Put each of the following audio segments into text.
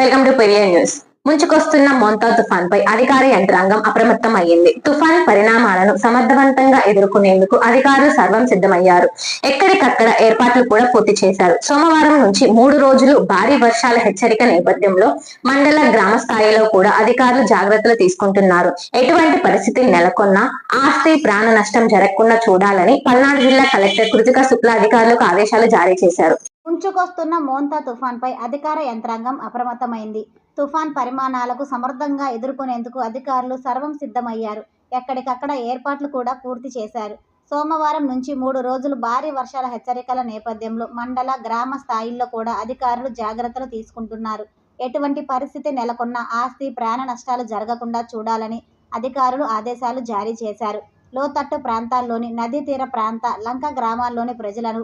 Welcome to Periyar news ముంచుకొస్తున్న Montha తుఫాన్ పై అధికార యంత్రాంగం అప్రమత్తం అయ్యింది తుఫాన్ పరిణామాలను సమర్థవంతంగా ఎదుర్కొనేందుకు అధికారులు సర్వం సిద్ధమయ్యారు. ఎక్కడికక్కడ ఏర్పాట్లు కూడా పూర్తి చేశారు. సోమవారం నుంచి మూడు రోజులు భారీ వర్షాల హెచ్చరిక నేపథ్యంలో మండల గ్రామ స్థాయిలో కూడా అధికారులు జాగ్రత్తలు తీసుకుంటున్నారు. ఎటువంటి పరిస్థితి నెలకొన్నా ఆస్తి ప్రాణ నష్టం జరగకుండా చూడాలని పల్నాడు జిల్లా కలెక్టర్ కృతిక శుక్లా అధికారులకు ఆదేశాలు జారీ చేశారు. ఉంచుకొస్తున్న మోంతా తుఫాన్పై అధికార యంత్రాంగం అప్రమత్తమైంది. తుఫాన్ పరిమాణాలకు సమర్థంగా ఎదుర్కొనేందుకు అధికారులు సర్వం సిద్ధమయ్యారు. ఎక్కడికక్కడ ఏర్పాట్లు కూడా పూర్తి చేశారు. సోమవారం నుంచి మూడు రోజులు భారీ వర్షాల హెచ్చరికల నేపథ్యంలో మండల గ్రామ స్థాయిల్లో కూడా అధికారులు జాగ్రత్తలు తీసుకుంటున్నారు. ఎటువంటి పరిస్థితి నెలకొన్న ఆస్తి ప్రాణ నష్టాలు జరగకుండా చూడాలని అధికారులు ఆదేశాలు జారీ చేశారు. లోతట్టు ప్రాంతాల్లోని నదీ తీర ప్రాంత లంక గ్రామాల్లోని ప్రజలను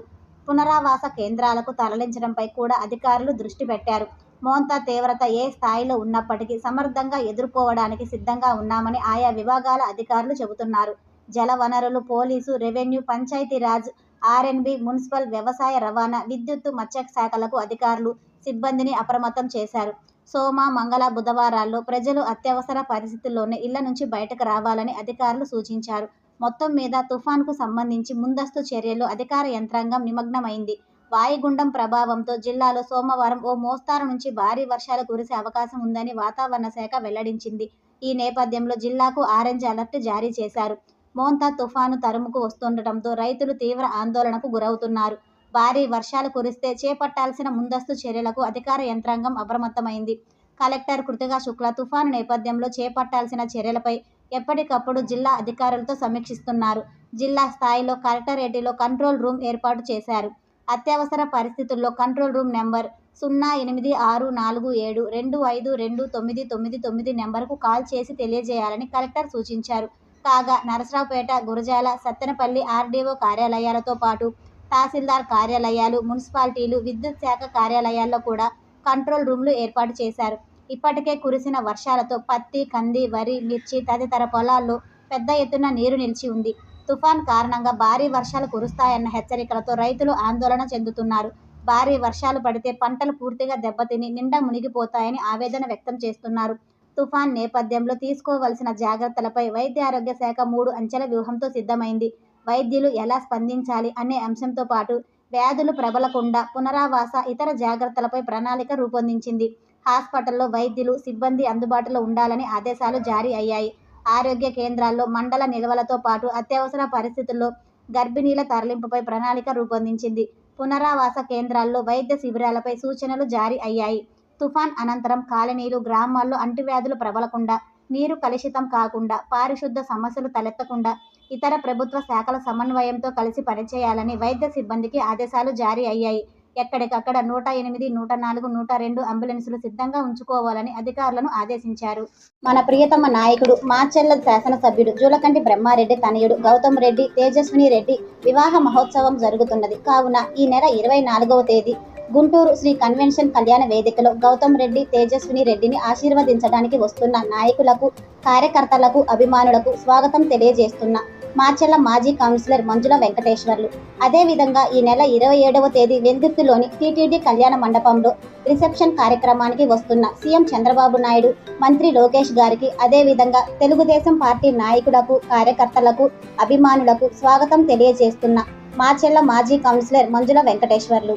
పునరావాస కేంద్రాలకు తరలించడంపై కూడా అధికారులు దృష్టి పెట్టారు. మోంతా తీవ్రత ఏ స్థాయిలో ఉన్నప్పటికీ సమర్థంగా ఎదుర్కోవడానికి సిద్ధంగా ఉన్నామని ఆయా విభాగాల అధికారులు చెబుతున్నారు. జల వనరులు police revenue Panchayat Raj R N B municipal వ్యవసాయ రవాణా విద్యుత్తు మత్స్య శాఖలకు అధికారులు సిబ్బందిని అప్రమత్తం చేశారు. సోమ మంగళ బుధవారాల్లో ప్రజలు అత్యవసర పరిస్థితుల్లోనే ఇళ్ళ నుంచి బయటకు రావాలని అధికారులు సూచించారు. మొత్తం మీద తుఫాన్కు సంబంధించి ముందస్తు చర్యలు అధికార యంత్రాంగం నిమగ్నమైంది. వాయుగుండం ప్రభావంతో జిల్లాలో సోమవారం ఓ మోస్తారు నుంచి భారీ వర్షాలు కురిసే అవకాశం ఉందని వాతావరణ శాఖ వెల్లడించింది. ఈ నేపథ్యంలో జిల్లాకు ఆరెంజ్ అలర్ట్ జారీ చేశారు. మోంతా తుఫాను తరుముకు వస్తుండటంతో రైతులు తీవ్ర ఆందోళనకు గురవుతున్నారు. భారీ వర్షాలు కురిస్తే చేపట్టాల్సిన ముందస్తు చర్యలకు అధికార యంత్రాంగం అప్రమత్తమైంది. కలెక్టర్ కృతిగా శుక్ల తుఫాను నేపథ్యంలో చేపట్టాల్సిన చర్యలపై ఎప్పటికప్పుడు జిల్లా అధికారులతో సమీక్షిస్తున్నారు. జిల్లా స్థాయిలో కలెక్టరేట్లో కంట్రోల్ రూమ్ ఏర్పాటు చేశారు. అత్యవసర పరిస్థితుల్లో కంట్రోల్ రూమ్ నెంబర్ సున్నా ఎనిమిది ఆరు నాలుగు ఏడు రెండు ఐదు రెండు తొమ్మిది తొమ్మిది తొమ్మిది నెంబర్కు కాల్ చేసి తెలియజేయాలని కలెక్టర్ సూచించారు. కాగా నరసరావుపేట గురజాల సత్తెనపల్లి ఆర్డీఓ కార్యాలయాలతో పాటు తహసీల్దార్ కార్యాలయాలు మున్సిపాలిటీలు విద్యుత్ శాఖ కార్యాలయాల్లో కూడా కంట్రోల్ రూమ్లు ఏర్పాటు చేశారు. ఇప్పటికే కురిసిన వర్షాలతో పత్తి కంది వరి మిర్చి తదితర పొలాల్లో పెద్ద ఎత్తున నీరు నిలిచి ఉంది. తుఫాన్ కారణంగా భారీ వర్షాలు కురుస్తాయన్న హెచ్చరికలతో రైతులు ఆందోళన చెందుతున్నారు. భారీ వర్షాలు పడితే పంటలు పూర్తిగా దెబ్బతిని నిండా మునిగిపోతాయని ఆవేదన వ్యక్తం చేస్తున్నారు. తుఫాన్ నేపథ్యంలో తీసుకోవలసిన జాగ్రత్తలపై వైద్య ఆరోగ్య శాఖ మూడు అంచెల వ్యూహంతో సిద్ధమైంది. వైద్యులు ఎలా స్పందించాలి అనే అంశంతో పాటు వ్యాధులు ప్రబలకుండా పునరావాస ఇతర జాగ్రత్తలపై ప్రణాళిక రూపొందించింది. హాస్పిటల్లో వైద్యులు సిబ్బంది అందుబాటులో ఉండాలని ఆదేశాలు జారీ అయ్యాయి. ఆరోగ్య కేంద్రాల్లో మండల నిల్వలతో పాటు అత్యవసర పరిస్థితుల్లో గర్భిణీల తరలింపుపై ప్రణాళిక రూపొందించింది. పునరావాస కేంద్రాల్లో వైద్య శిబిరాలపై సూచనలు జారీ అయ్యాయి. తుఫాన్ అనంతరం కాలనీలు గ్రామాల్లో అంటువ్యాధులు ప్రబలకుండా నీరు కలుషితం కాకుండా పారిశుద్ధ సమస్యలు తలెత్తకుండా ఇతర ప్రభుత్వ శాఖల సమన్వయంతో కలిసి పనిచేయాలని వైద్య సిబ్బందికి ఆదేశాలు జారీ అయ్యాయి. ఎక్కడికక్కడ నూట ఎనిమిది నూట నాలుగు నూట రెండు అంబులెన్సులు సిద్ధంగా ఉంచుకోవాలని అధికారులను ఆదేశించారు. మన ప్రియతమ నాయకుడు మాచెల్ల శాసనసభ్యుడు జూలకంటి బ్రహ్మారెడ్డి తనయుడు గౌతమ్ రెడ్డి తేజస్విని రెడ్డి వివాహ మహోత్సవం జరుగుతున్నది. కావున ఈ నెల ఇరవై నాలుగవ తేదీ గుంటూరు శ్రీ కన్వెన్షన్ కళ్యాణ వేదికలో గౌతమ్ రెడ్డి తేజస్విని రెడ్డిని ఆశీర్వదించడానికి వస్తున్న నాయకులకు కార్యకర్తలకు అభిమానులకు స్వాగతం తెలియజేస్తున్న మాచెల్ల మాజీ కౌన్సిలర్ మంజుల వెంకటేశ్వర్లు. అదేవిధంగా ఈ నెల ఇరవై ఏడవ తేదీ వెందుర్తిలోని టీటీడీ కళ్యాణ మండపంలో రిసెప్షన్ కార్యక్రమానికి వస్తున్న సీఎం చంద్రబాబు నాయుడు మంత్రి లోకేష్ గారికి అదేవిధంగా తెలుగుదేశం పార్టీ నాయకులకు కార్యకర్తలకు అభిమానులకు స్వాగతం తెలియజేస్తున్న మాచెల్ల మాజీ కౌన్సిలర్ మంజుల Venkateswarlu.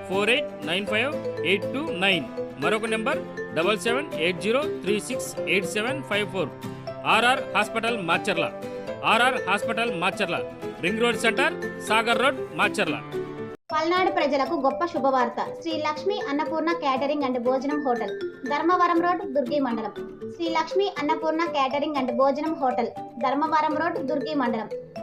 four eight nine five eight two nine. మరొక number double seven eight zero three six eight seven five four. RR hospital Macherla. RR hospital Macherla. Ring road centre Sagar road Macherla. Palnadu ప్రజలకు గొప్ప శుభవార్త. Shri Lakshmi Annapurna catering and భోజనం hotel Dharmavaram road Durgi మండలం. Shri Lakshmi Annapurna catering and భోజనం hotel Dharmavaram road Durgi మండలం.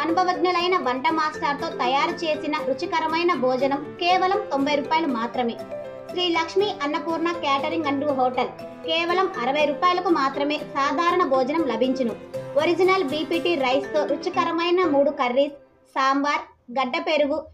అనుభవజ్ఞులైన వంట మాస్టర్తో తయారు చేసిన రుచికరమైన భోజనం కేవలం తొంభై రూపాయలు మాత్రమే. Shri Lakshmi Annapurna catering and hotel కేవలం అరవై రూపాయలకు మాత్రమే సాధారణ భోజనం లభించును. ఒరిజినల్ బీపీటీ రైస్తో రుచికరమైన మూడు కర్రీస్ సాంబార్ గడ్డ పెరుగు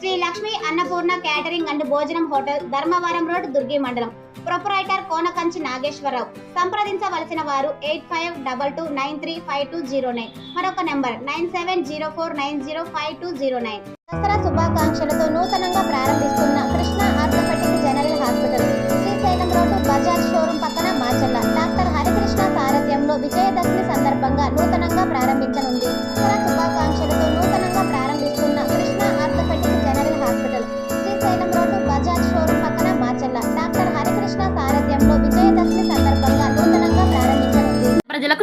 శ్రీ లక్ష్మి అన్నపూర్ణ క్యాటరింగ్ అండ్ భోజనం హోటల్ ధర్మవరం రోడ్ దుర్గి మండలం. ప్రొపరైటర్ కోనకంచి నాగేశ్వరరావు. సంప్రదించవలసిన వారు eight five double two nine three five two zero nine. మరొక number nine seven zero four nine zero five two zero nine. Dasara శుభాకాంక్షలతో నూతనంగా ప్రారంభిస్తున్న Krishna orthopaedic general hospital. Srisailam road Bajaj showroom పక్కన Macherla. Doctor Harikrishna సారథ్యంలో విజయదశమి సందర్భంగా నూతనంగా ప్రారంభించనుంది.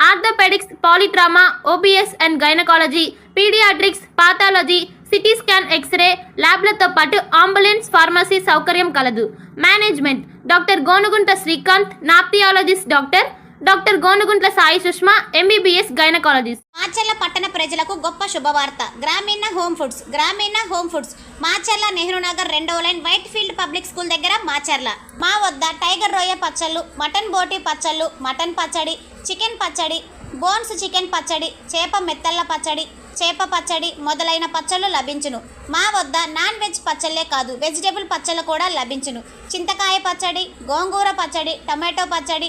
Orthopaedics polytrauma OBS and gynaecology paediatrics pathology CT scan x ray ల్యాబ్లతో పాటు ambulance pharmacy సౌకర్యం కలదు. Management doctor Gonugunta Srikanth ophthalmologist doctor doctor Gonuguntla Sai Sushma MBBS gynaecologist. Macherla పట్టణ ప్రజలకు గొప్ప శుభవార్త. Grameena home foods Grameena home foods. Macherla Nehru Nagar రెండవ line white field public school దగ్గర మాచర్ల. మా వద్ద టైగర్ రొయ్య పచ్చళ్ళు మటన్ బోటి పచ్చళ్ళు మటన్ పచ్చడి చికెన్ పచ్చడి బోన్స్ చికెన్ పచ్చడి చేప మెత్తళ్ళ పచ్చడి చేప పచ్చడి మొదలైన పచ్చళ్ళు లభించును. మా వద్ద నాన్ వెజ్ పచ్చళ్ళే కాదు వెజిటేబుల్ పచ్చళ్ళు కూడా లభించును. చింతకాయ పచ్చడి గోంగూర పచ్చడి టమాటో పచ్చడి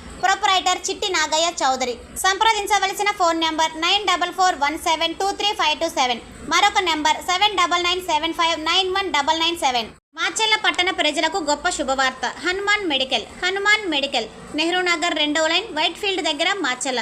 ప్రొపరైటర్ చిట్టి నాగయ్య చౌదరి. సంప్రదించవలసిన phone number nine double four one seven two three five two seven. మరొక number seven double nine seven five nine one double nine seven. Macherla పట్టణ ప్రజలకు గొప్ప శుభవార్త. Hanuman medical Hanuman medical. Nehru Nagar రెండవ లైన్ వైట్ ఫీల్డ్ దగ్గర మాచెల్ల